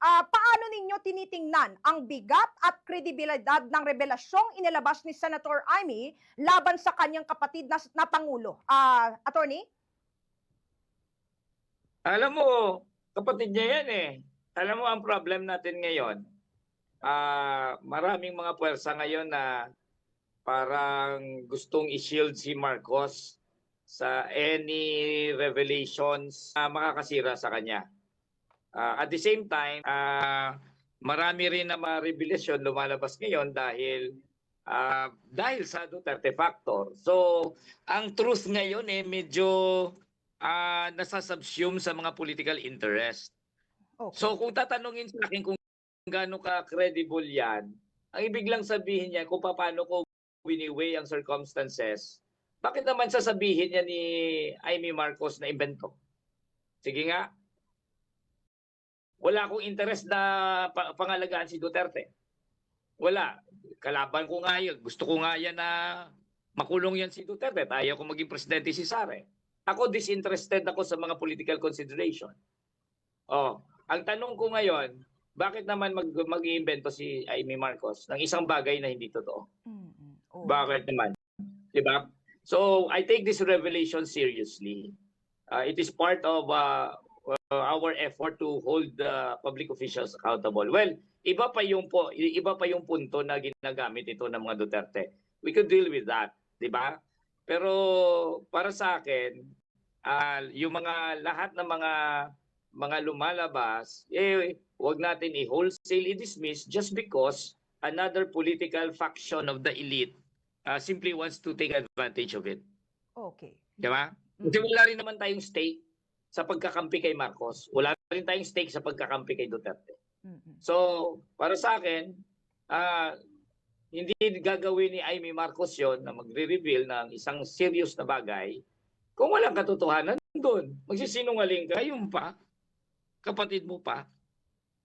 ah, paano ninyo tinitingnan ang bigat at kredibilidad ng revelasyong inilabas ni Senator Amy laban sa kanyang kapatid na, na Pangulo? Ah, attorney? Alam mo, kapatid niya yan eh. Alam mo, ang problem natin ngayon, ah maraming mga puwersa ngayon na parang gustong i-shield si Marcos sa any revelations na makakasira sa kanya. Ah, at the same time, ah marami rin na mga revelasyon lumalabas ngayon dahil ah, dahil sa Duterte factor. So, ang truth ngayon eh medyo ah nasasubsume sa mga political interest. Okay. So kung tatanungin sa akin kung gaano ka credible yan, ang ibig lang sabihin niya kung paano ko winiweigh ang circumstances, bakit naman sasabihin niya ni Amy Marcos na invento? Sige nga. Wala akong interest na pa- pangalagaan si Duterte. Wala. Kalaban ko nga yun. Gusto ko nga yan na makulong yan si Duterte. Ayaw ko maging presidente si Sare. Ako disinterested ako sa mga political consideration. Oh, ang tanong ko ngayon, bakit naman mag mag-iimbento si Amy Marcos ng isang bagay na hindi totoo? Mm-mm. Oh. Bakit naman? 'Di ba? So, I take this revelation seriously. Uh, it is part of uh, our effort to hold the public officials accountable. Well, iba pa yung po, iba pa yung punto na ginagamit ito ng mga Duterte. We could deal with that, 'di ba? Pero para sa akin, ah, yung mga lahat ng mga mga lumalabas, eh wag natin i-wholesale i-dismiss just because another political faction of the elite uh, simply wants to take advantage of it. Okay. Di ba? Kasi wala rin naman tayong stake sa pagkakampi kay Marcos. Wala rin tayong stake sa pagkakampi kay Duterte. So, para sa akin, ah, hindi gagawin ni Amy Marcos yon na magre-reveal ng isang serious na bagay kung walang katotohanan doon. Magsisinungaling ka, yung pa, kapatid mo pa.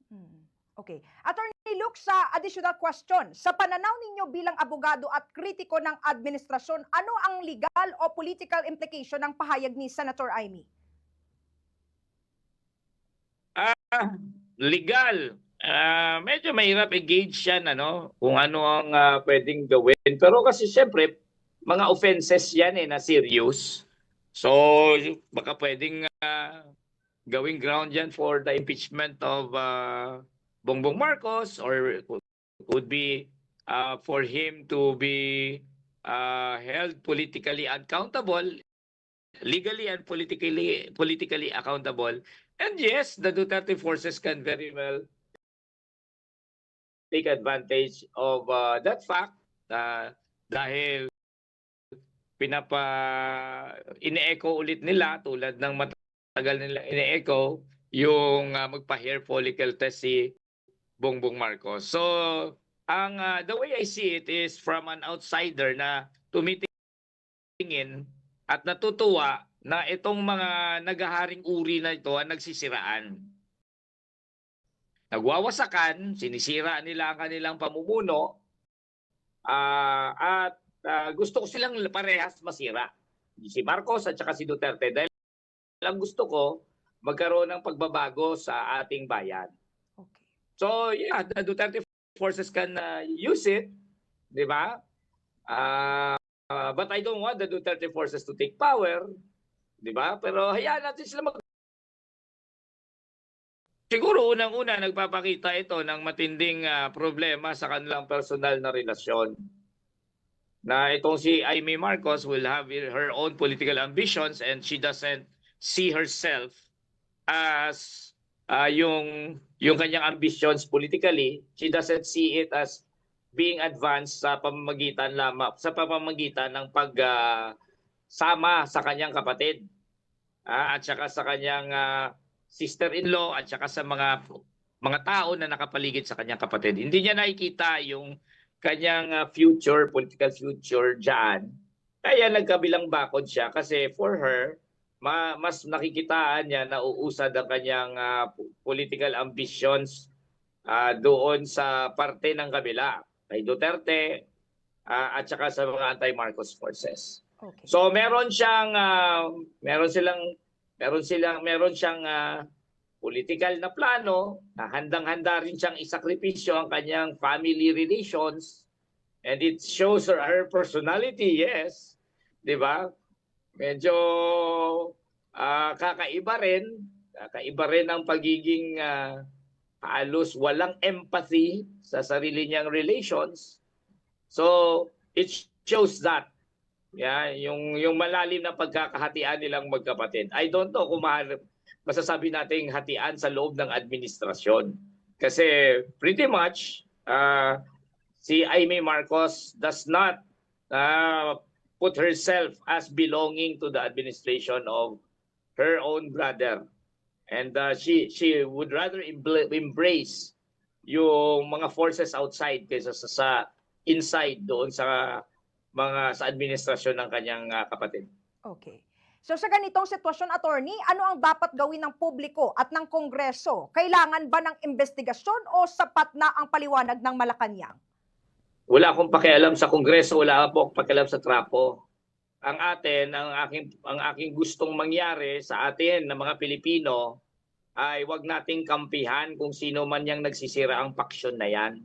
Mm. Okay. Attorney Luke, sa additional question, sa pananaw ninyo bilang abogado at kritiko ng administrasyon, ano ang legal o political implication ng pahayag ni Senator Amy? Legal. Ah, medyo mahirap i-gauge yan ano, kung ano ang ah, pwedeng gawin. Pero kasi siyempre, mga offenses yan eh na serious. So, baka pwedeng ah, gawing ground yan for the impeachment of ah, Bongbong Marcos or could be ah, for him to be ah, held politically accountable legally and politically politically accountable And yes, the Duterte forces can very well take advantage of uh, that fact uh, dahil pinapa ine-echo ulit nila tulad ng matagal nila ine-echo yung uh, magpa-hair follicle test si Bongbong Marcos. So, ang uh, the way I see it is from an outsider na tumitingin at natutuwa na itong mga nagaharing uri na ito ang nagsisiraan. Nagwawasakan, sinisira nila ang kanilang pamumuno, ah, at ah, gusto ko silang parehas masira. Si Marcos at saka si Duterte. Dahil ang gusto ko, magkaroon ng pagbabago sa ating bayan. Okay. So, yeah, the Duterte forces can uh, use it, di ba? Ah, ah, but I don't want the Duterte forces to take power, di ba? Pero hayaan natin sila mag... Siguro unang-una nagpapakita ito ng matinding ah, problema sa kanilang personal na relasyon. Na itong si Amy Marcos will have her own political ambitions and she doesn't see herself as ah, yung yung kanyang ambitions politically, she doesn't see it as being advanced sa pamamagitan lamang sa pamamagitan ng pag ah, sama sa kanyang kapatid ah, at saka sa kanyang ah, sister-in-law at saka sa mga mga tao na nakapaligid sa kanyang kapatid. Hindi niya nakikita yung kanyang ah, future, political future diyan. Kaya nagkabilang bakod siya kasi for her, ma- mas nakikitaan niya na uusad ang kanyang ah, political ambitions ah, doon sa parte ng kabila kay Duterte ah, at saka sa mga anti-Marcos forces. Okay. So meron siyang ah, meron silang meron silang meron siyang ah, political na plano, na handang-handa rin siyang isakripisyo ang kanyang family relations. And it shows her, her personality, yes. Di ba? Medyo ah, kakaiba rin. Kakaiba rin ang pagiging ah, halos walang empathy sa sarili niyang relations. So, it shows that. Yeah, yung yung malalim na pagkakahatian nilang magkapatid. I don't know kung mahal, masasabi nating hatian sa loob ng administrasyon. Kasi pretty much uh, si Amy Marcos does not uh, put herself as belonging to the administration of her own brother. And uh, she she would rather embrace yung mga forces outside kaysa sa, sa inside doon sa mga sa administrasyon ng kanyang uh, kapatid. Okay. So sa ganitong sitwasyon, attorney, ano ang dapat gawin ng publiko at ng Kongreso? Kailangan ba ng investigasyon o sapat na ang paliwanag ng Malacanang? Wala akong pakialam sa kongreso, wala akong pakialam sa trapo. Ang atin, ang aking ang aking gustong mangyari sa atin na mga Pilipino ay wag nating kampihan kung sino man yang nagsisira ang paksyon na yan.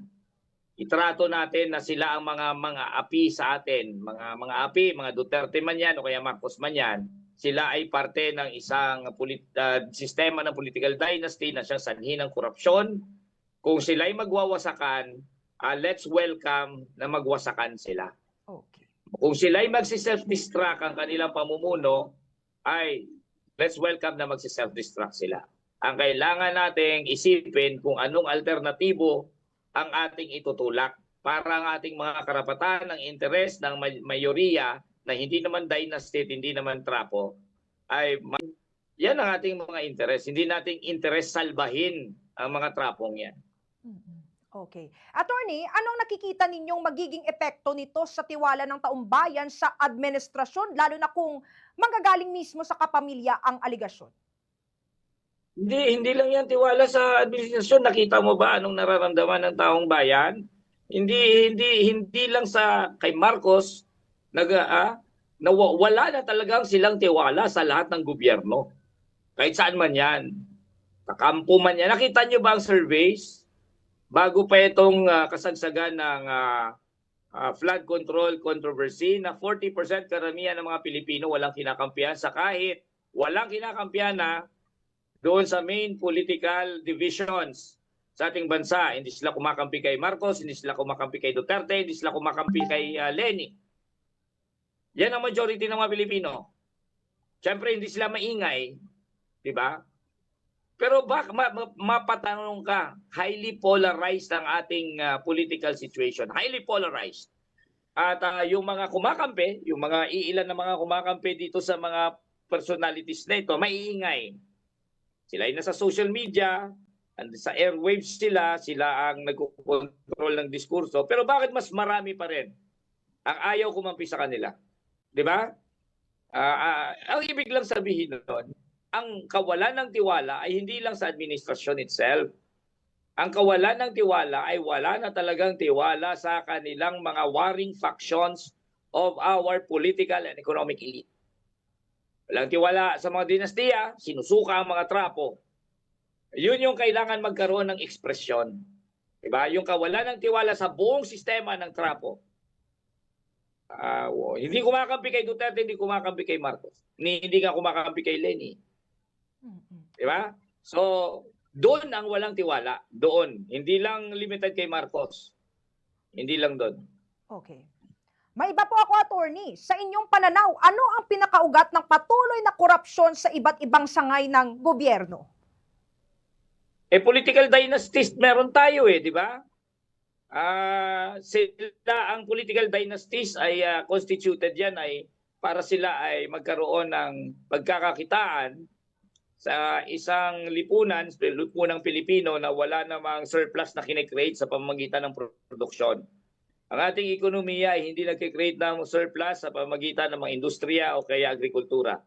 Itrato natin na sila ang mga mga api sa atin, mga mga api, mga Duterte man yan o kaya Marcos man yan. Sila ay parte ng isang polit, ah, sistema ng political dynasty na siyang sanhi ng korupsyon. Kung sila ay magwawasakan, ah, let's welcome na magwasakan sila. Okay. Kung sila ay magsi-self-destruct ang kanilang pamumuno, ay let's welcome na magsi-self-destruct sila. Ang kailangan nating isipin kung anong alternatibo ang ating itutulak para ang ating mga karapatan ng interes ng may- mayoriya na hindi naman dynasty, hindi naman trapo, ay yan ang ating mga interes. Hindi nating interes salbahin ang mga trapong yan. Mhm. Okay. Attorney, anong nakikita ninyong magiging epekto nito sa tiwala ng taong bayan sa administrasyon, lalo na kung manggagaling mismo sa kapamilya ang aligasyon? Hindi, hindi lang yan tiwala sa administrasyon. Nakita mo ba anong nararamdaman ng taong bayan? Hindi, hindi, hindi lang sa kay Marcos, nag, ah, na wa- wala na talagang silang tiwala sa lahat ng gobyerno. Kahit saan man yan. Kakampo man yan. Nakita nyo ba ang surveys? Bago pa itong ah, kasagsagan ng ah, ah, flood control controversy na 40% karamihan ng mga Pilipino walang kinakampihan sa kahit walang kinakampihan na doon sa main political divisions sa ating bansa. Hindi sila kumakampi kay Marcos, hindi sila kumakampi kay Duterte, hindi sila kumakampi kay uh, Lenny. Yan ang majority ng mga Pilipino. Siyempre, hindi sila maingay, di ba? Pero bak ma- ma- mapatanong ka, highly polarized ang ating ah, political situation. Highly polarized. At ah, yung mga kumakampi, yung mga iilan na mga kumakampi dito sa mga personalities na ito, maiingay. Sila ay nasa social media, and sa airwaves sila, sila ang nagkocontrol ng diskurso. Pero bakit mas marami pa rin ang ayaw kumampi sa kanila? Di ba? Ah, ah, ang ibig lang sabihin nun, ang kawalan ng tiwala ay hindi lang sa administrasyon itself. Ang kawalan ng tiwala ay wala na talagang tiwala sa kanilang mga warring factions of our political and economic elite. Walang tiwala sa mga dinastiya, sinusuka ang mga trapo. Yun yung kailangan magkaroon ng ekspresyon. Diba? Yung kawalan ng tiwala sa buong sistema ng trapo. Wo- hindi kumakampi kay Duterte, hindi kumakampi kay Marcos. Ni, hindi nga kumakampi kay Lenny. Mhm. Di ba? So, doon ang walang tiwala. Doon. Hindi lang limited kay Marcos. Hindi lang doon. Okay. May iba po ako, attorney. Sa inyong pananaw, ano ang pinakaugat ng patuloy na korupsyon sa iba't ibang sangay ng gobyerno? Eh, political dynasties meron tayo eh, di ba? Ah, sila ang political dynasties ay ah, constituted yan ay para sila ay magkaroon ng pagkakakitaan sa isang lipunan, lipunang Pilipino na wala namang surplus na kinekreate sa pamamagitan ng produksyon. Ang ating ekonomiya ay hindi nagkikreate ng surplus sa pamamagitan ng mga industriya o kaya agrikultura.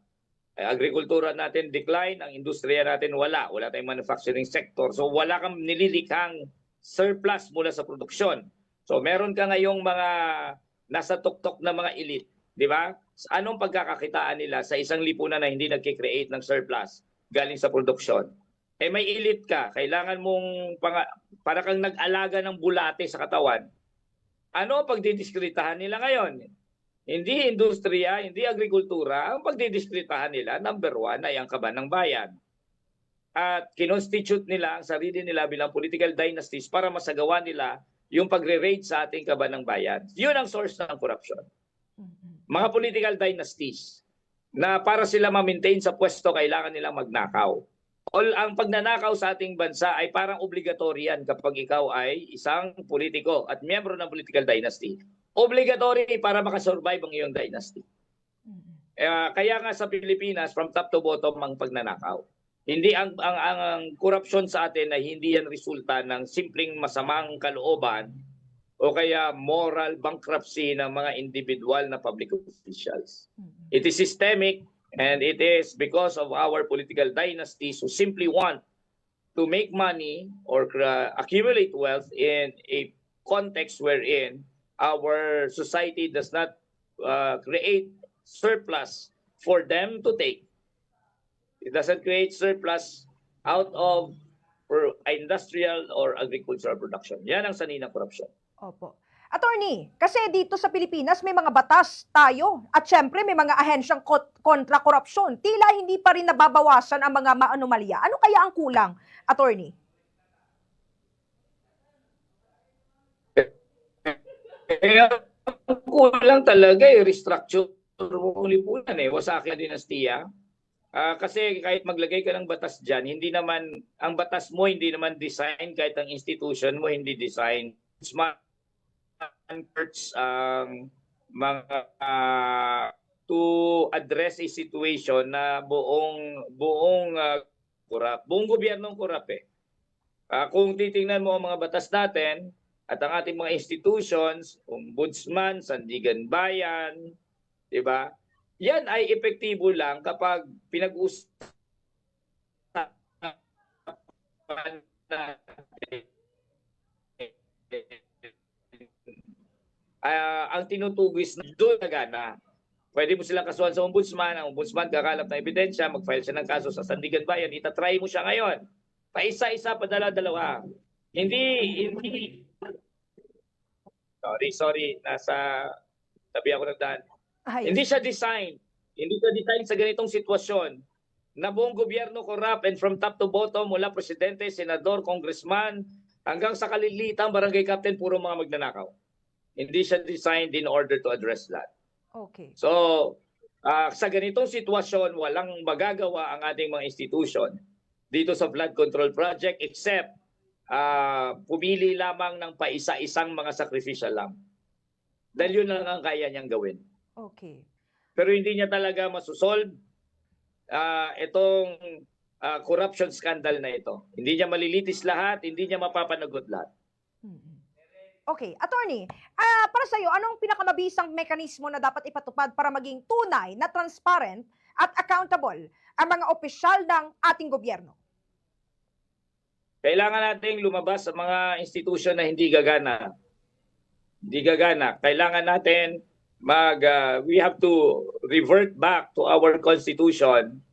Ang agrikultura natin decline, ang industriya natin wala. Wala tayong manufacturing sector. So wala kang nililikhang surplus mula sa produksyon. So meron ka ngayong mga nasa tuktok na mga elite, di ba? Anong pagkakakitaan nila sa isang lipunan na hindi nagkikreate ng surplus galing sa produksyon? eh may elite ka, kailangan mong para kang nag-alaga ng bulate sa katawan. Ano ang pagdidiskritahan nila ngayon? Hindi industriya, hindi agrikultura. Ang pagdidiskritahan nila, number one, ay ang kaban ng bayan. At kinonstitute nila ang sarili nila bilang political dynasties para masagawa nila yung pagre-raid sa ating kaban ng bayan. Yun ang source ng corruption. Mga political dynasties na para sila ma-maintain sa pwesto, kailangan nilang magnakaw. All ang pagnanakaw sa ating bansa ay parang obligatory yan kapag ikaw ay isang politiko at miyembro ng political dynasty. Obligatory para makasurvive ang iyong dynasty. Eh, kaya nga sa Pilipinas, from top to bottom ang pagnanakaw. Hindi ang, ang, ang, ang corruption sa atin ay hindi yan resulta ng simpleng masamang kalooban o kaya moral bankruptcy ng mga individual na public officials. It is systemic and it is because of our political dynasties who simply want to make money or accumulate wealth in a context wherein our society does not uh, create surplus for them to take. It doesn't create surplus out of industrial or agricultural production. Yan ang sanhi ng corruption. Opo. Attorney, kasi dito sa Pilipinas may mga batas tayo at syempre may mga ahensyang kontra korupsyon. Tila hindi pa rin nababawasan ang mga maanomalya. Ano kaya ang kulang, attorney? Eh, ang kulang talaga eh, restructure mo lipunan eh, Wasaki dinastiya. Ah, kasi kahit maglagay ka ng batas dyan, hindi naman, ang batas mo hindi naman design, kahit ang institution mo hindi design. Smart hurts ang mga ah, to address a situation na buong buong uh, kurap, buong gobyernong kurap eh. Ah, kung titingnan mo ang mga batas natin, at ang ating mga institutions, ombudsman, sandigan bayan, 'di ba? Yan ay epektibo lang kapag pinag-usapan natin Ah, ang tinutugis na doon na gana. Pwede mo silang kasuhan sa ombudsman, ang ombudsman kakalap ng ebidensya, mag-file siya ng kaso sa Sandigan Bayan, itatry mo siya ngayon. Paisa-isa, padala-dalawa. Hindi, hindi, Sorry, sorry. Nasa tabi ako ng daan. Ay, Hindi siya design. Hindi siya design sa ganitong sitwasyon na buong gobyerno corrupt and from top to bottom mula presidente, senador, congressman hanggang sa kalilitang barangay captain puro mga magnanakaw. Hindi siya designed in order to address that. okay. So, ah, sa ganitong sitwasyon, walang magagawa ang ating mga institution dito sa flood control project except ah, pumili lamang ng paisa-isang mga sacrificial lamb. Dahil yun lang ang kaya niyang gawin. Okay. Pero hindi niya talaga masusolve ah, itong ah, corruption scandal na ito. Hindi niya malilitis lahat, hindi niya mapapanagot lahat. Okay, attorney, ah para sa iyo, anong pinakamabisang mekanismo na dapat ipatupad para maging tunay na transparent at accountable ang mga opisyal ng ating gobyerno? Kailangan nating lumabas sa mga institusyon na hindi gagana. Hindi gagana. Kailangan natin mag uh, we have to revert back to our constitution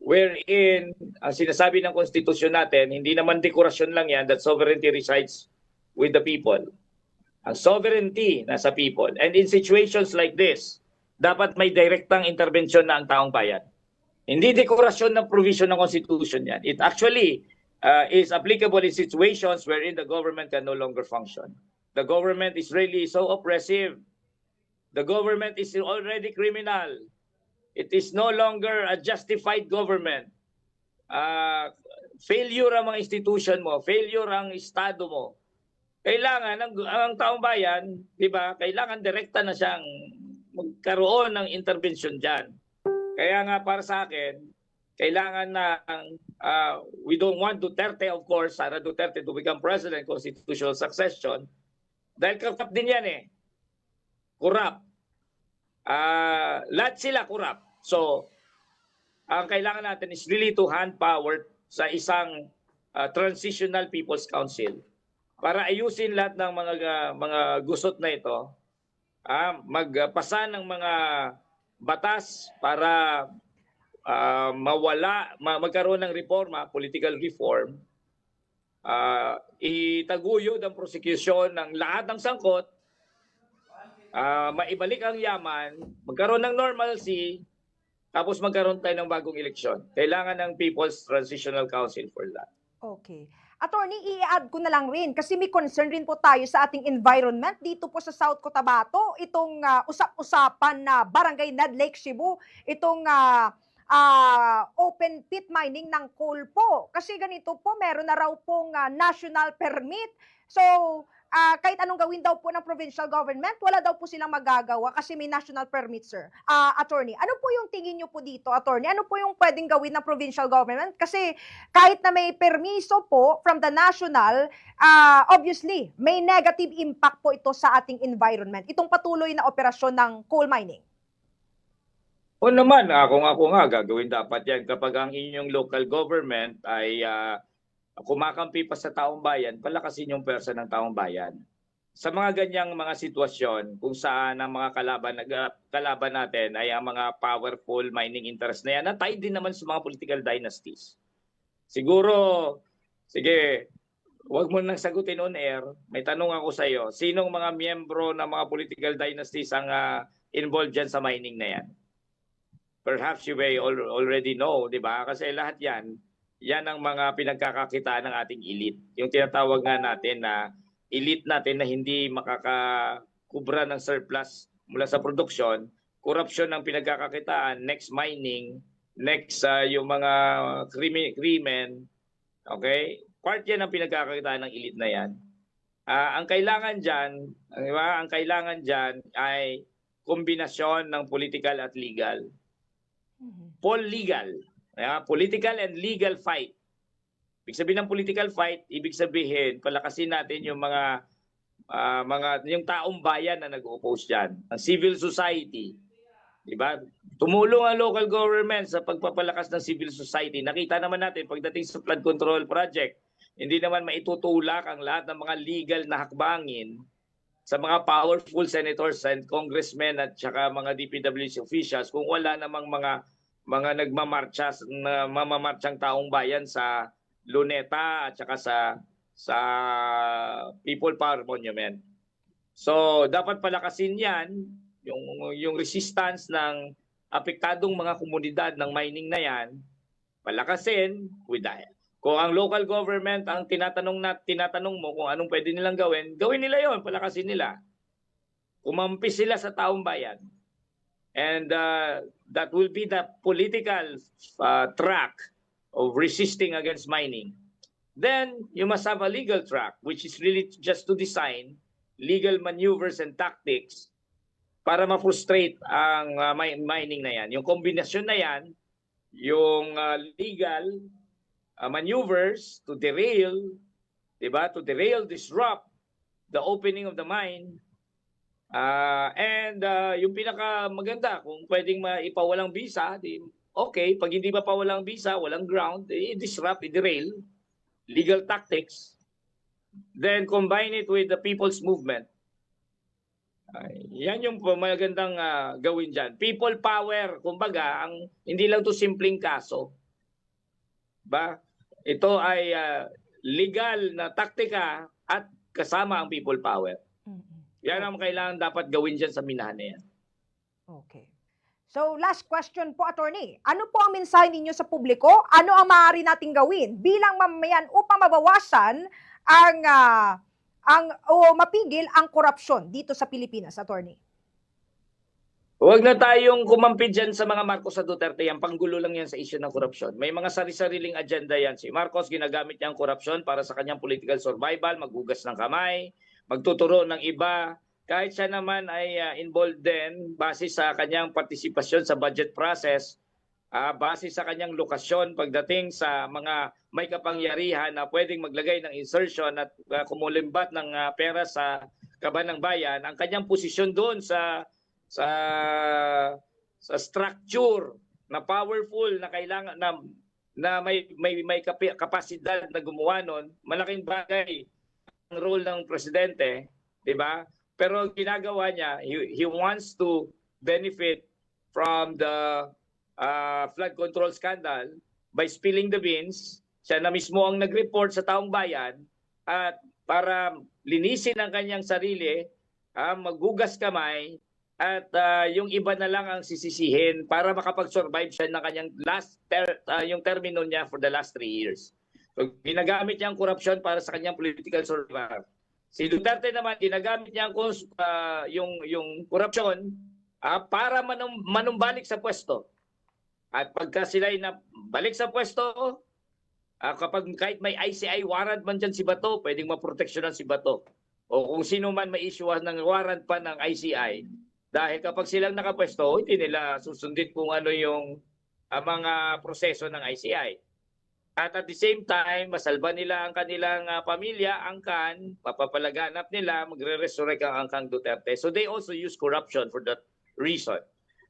wherein ang sinasabi ng konstitusyon natin hindi naman dekorasyon lang yan that sovereignty resides with the people. Ang sovereignty nasa people. And in situations like this, dapat may direktang intervensyon na ang taong bayan. Hindi dekorasyon ng provision ng constitution yan. It actually uh, is applicable in situations wherein the government can no longer function. The government is really so oppressive. The government is already criminal. It is no longer a justified government. Uh, failure ang mga institution mo, failure ang estado mo. Kailangan ang, ang taong bayan, 'di ba? Kailangan direkta na siyang magkaroon ng intervention diyan. Kaya nga para sa akin, kailangan na uh, we don't want Duterte of course, Sara Duterte to become president constitutional succession dahil corrupt din yan eh. Corrupt. Ah, lahat sila corrupt. So, ang kailangan natin is really to hand power sa isang ah, transitional people's council para ayusin lahat ng mga mga gusot na ito. Ah, magpasa ng mga batas para ah, mawala, ma- magkaroon ng reforma, political reform, ah, itaguyod ang prosecution ng lahat ng sangkot, ah, maibalik ang yaman, magkaroon ng normalcy, tapos magkaroon tayo ng bagong eleksyon. Kailangan ng People's Transitional Council for that. Okay. Attorney, i-add ko na lang rin kasi may concern rin po tayo sa ating environment dito po sa South Cotabato. Itong ah, usap-usapan na Barangay Nad Lake Cebu, itong ah, ah, open pit mining ng coal po. Kasi ganito po, meron na raw pong ah, national permit. So, ah, kahit anong gawin daw po ng provincial government, wala daw po silang magagawa kasi may national permit, sir. Ah, attorney, ano po yung tingin nyo po dito, attorney? Ano po yung pwedeng gawin ng provincial government? Kasi kahit na may permiso po from the national, ah, obviously, may negative impact po ito sa ating environment. Itong patuloy na operasyon ng coal mining. O naman, ako nga ako nga, gagawin dapat yan kapag ang inyong local government ay ah, kumakampi pa sa taong bayan, palakasin yung pwersa ng taong bayan. Sa mga ganyang mga sitwasyon, kung saan ang mga kalaban, nag- kalaban natin ay ang mga powerful mining interest na yan, na tied din naman sa mga political dynasties. Siguro, sige, Huwag mo nang sagutin on air. May tanong ako sa iyo. Sinong mga miyembro ng mga political dynasties ang ah, involved dyan sa mining na yan? Perhaps you may al- already know, di ba? Kasi lahat yan, yan ang mga pinagkakakitaan ng ating elite. Yung tinatawag nga natin na elite natin na hindi makakakubra ng surplus mula sa produksyon, korupsyon ang pinagkakakitaan, next mining, next ah, yung mga krimi- krimen, okay? Part yan ang pinagkakakitaan ng elite na yan. Ah, ang kailangan diyan, di ba? Ang kailangan diyan ay kombinasyon ng political at legal. Pol legal. Yeah, political and legal fight. Ibig sabihin ng political fight, ibig sabihin palakasin natin yung mga ah, mga yung taong bayan na nag-oppose diyan, ang civil society. 'Di ba? Tumulong ang local government sa pagpapalakas ng civil society. Nakita naman natin pagdating sa flood control project, hindi naman maitutulak ang lahat ng mga legal na hakbangin sa mga powerful senators and congressmen at saka mga DPWC officials kung wala namang mga mga nagmamarcha na mamamarchang taong bayan sa Luneta at saka sa sa People Power Monument. So dapat palakasin 'yan yung yung resistance ng apektadong mga komunidad ng mining na 'yan palakasin with that. Kung ang local government ang tinatanong na tinatanong mo kung anong pwede nilang gawin, gawin nila 'yon, palakasin nila. Kumampi sila sa taong bayan. And uh, that will be the political uh, track of resisting against mining. Then you must have a legal track which is really just to design legal maneuvers and tactics para ma-frustrate ang uh, mi- mining na yan. Yung kombinasyon na yan, yung uh, legal uh, maneuvers to derail, 'di ba? To derail, disrupt the opening of the mine. Ah, and uh, yung pinaka maganda kung pwedeng maipawalang visa, di okay, pag hindi pa pawalang visa, walang ground, eh, disrupt, i-derail, legal tactics. Then combine it with the people's movement. Ay, yan yung magandang ah, gawin diyan. People power, kumbaga, ang hindi lang to simpleng kaso ba? Ito ay ah, legal na taktika at kasama ang people power. Yan ang kailangan dapat gawin dyan sa minahan na yan. Okay. So, last question po, attorney. Ano po ang mensahe ninyo sa publiko? Ano ang maaari nating gawin bilang mamamayan upang mabawasan ang ah, ang o mapigil ang korupsyon dito sa Pilipinas, attorney? Huwag na tayong kumampi dyan sa mga Marcos sa Duterte. Yan, panggulo lang yan sa issue ng korupsyon. May mga sari-sariling agenda yan. Si Marcos, ginagamit niya ang korupsyon para sa kanyang political survival, maghugas ng kamay, magtuturo ng iba. Kahit siya naman ay ah, involved din base sa kanyang partisipasyon sa budget process, ah, base sa kanyang lokasyon pagdating sa mga may kapangyarihan na pwedeng maglagay ng insertion at uh, kumulimbat ng ah, pera sa kaban ng bayan, ang kanyang posisyon doon sa sa sa structure na powerful na kailangan na na may may may kapasidad na gumawa nun, malaking bagay role ng presidente, 'di ba? Pero ginagawa niya, he, he wants to benefit from the ah, flood control scandal by spilling the beans. Siya na mismo ang nag-report sa taong bayan at para linisin ang kanyang sarili, ah, maghugas kamay at ah, yung iba na lang ang sisisihin para makapag-survive siya ng kanyang last ter- ah, yung termino niya for the last three years. So, ginagamit niya ang korupsyon para sa kanyang political survival. Si Duterte naman ginagamit niya ang ah, yung yung korupsyon ah, para manum, manumbalik sa pwesto. At pagka sila ay balik sa pwesto, ah, kapag kahit may ICI warrant man dyan si Bato, pwedeng maproteksyonan si Bato. O kung sino man may issue ng warrant pa ng ICI. Dahil kapag silang nakapwesto, hindi nila susundin kung ano yung ah, mga proseso ng ICI. At at the same time, masalba nila ang kanilang ah, pamilya, angkan, papapalaganap nila, magre-resurrect ang angkang Duterte. So they also use corruption for that reason.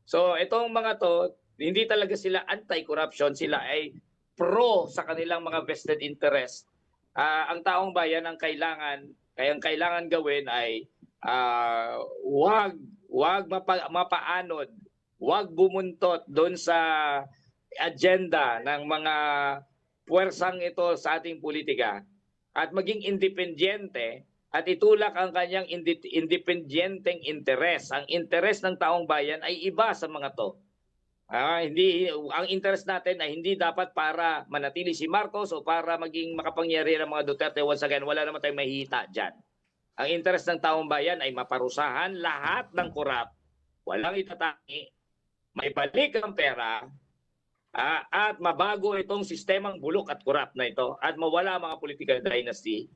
So itong mga to, hindi talaga sila anti-corruption, sila ay pro sa kanilang mga vested interest. Ah, ang taong bayan ang kailangan, kaya ang kailangan gawin ay ah, wag wag mapa, mapaanod, wag bumuntot doon sa agenda ng mga puwersang ito sa ating politika at maging independyente at itulak ang kanyang independenteng interes. Ang interes ng taong bayan ay iba sa mga to. Ah, hindi ang interest natin ay hindi dapat para manatili si Marcos o para maging makapangyarihan ang mga Duterte once again. Wala naman tayong mahihita diyan. Ang interest ng taong bayan ay maparusahan lahat ng korap. Walang itatangi. May balik ang pera ah, at mabago itong sistemang bulok at korap na ito at mawala mga political dynasty.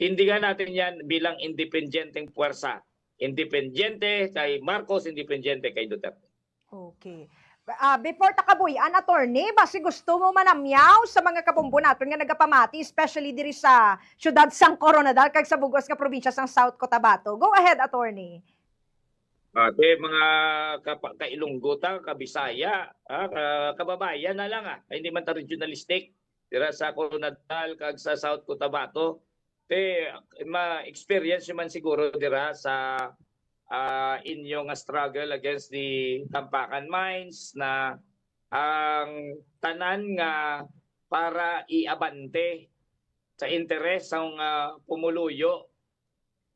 Tindigan natin yan bilang independenteng puwersa. Independyente kay Marcos, independyente kay Duterte. Okay. Ah, before takaboy, an attorney, basi gusto mo manamyaw sa mga kabumbunaton nga nagapamati, especially diri sa syudad sang Coronadal, kag sa bugos nga probinsya sang South Cotabato. Go ahead, attorney. Ate, mga kapa- kailungguta, kabisaya, ah, ka- kababayan na lang ah. Hindi man ta regionalistic. Dira sa Coronadal kag sa South Cotabato. Te, ma-experience man siguro dira sa ah, inyong struggle against the Tampakan Mines na ang tanan nga para iabante sa interes ng ah, pumuluyo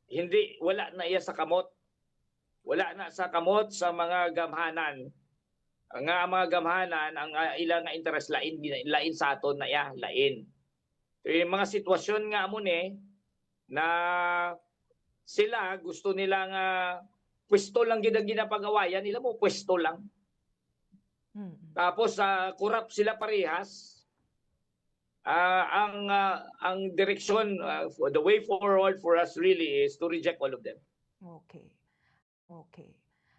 hindi wala na iya sa kamot wala na sa kamot sa mga gamhanan. Ang nga mga gamhanan, ang uh, ilang nga interest lain, lain sa aton na ya, lain. So, yung mga sitwasyon nga mo ni, na sila gusto nila nga pwesto lang gid ang ginapagawayan nila mo pwesto lang Mm. tapos sa corrupt sila parehas Ah, ang ah, ang direksyon for the way forward for us really is to reject all of them Okay. Okay.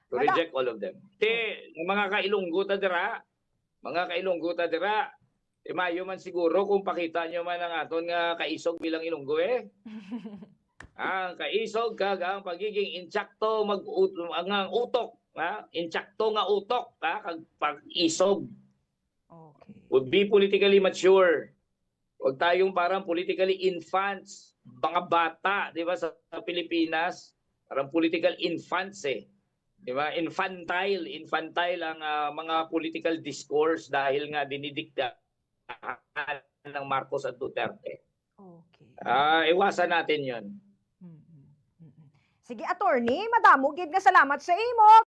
to Wala. reject all of them. Te, mga kailungguta dira, mga kailungguta dira, e mayo man siguro kung pakita nyo man ang aton nga kaisog bilang ilunggo eh. ang kaisog kag ang pagiging intsakto mag ang, ang utok, ha? Intsakto nga utok, ha? Kag pag-isog. Okay. Would be politically mature. Huwag tayong parang politically infants, mga bata, di ba, sa, sa Pilipinas. Parang political infants eh. Di ba? Infantile, infantile ang ah, mga political discourse dahil nga dinidikta ng Marcos at Duterte. Okay. Ah, iwasan natin 'yon. Sige, attorney, madamo gid nga salamat sa imo.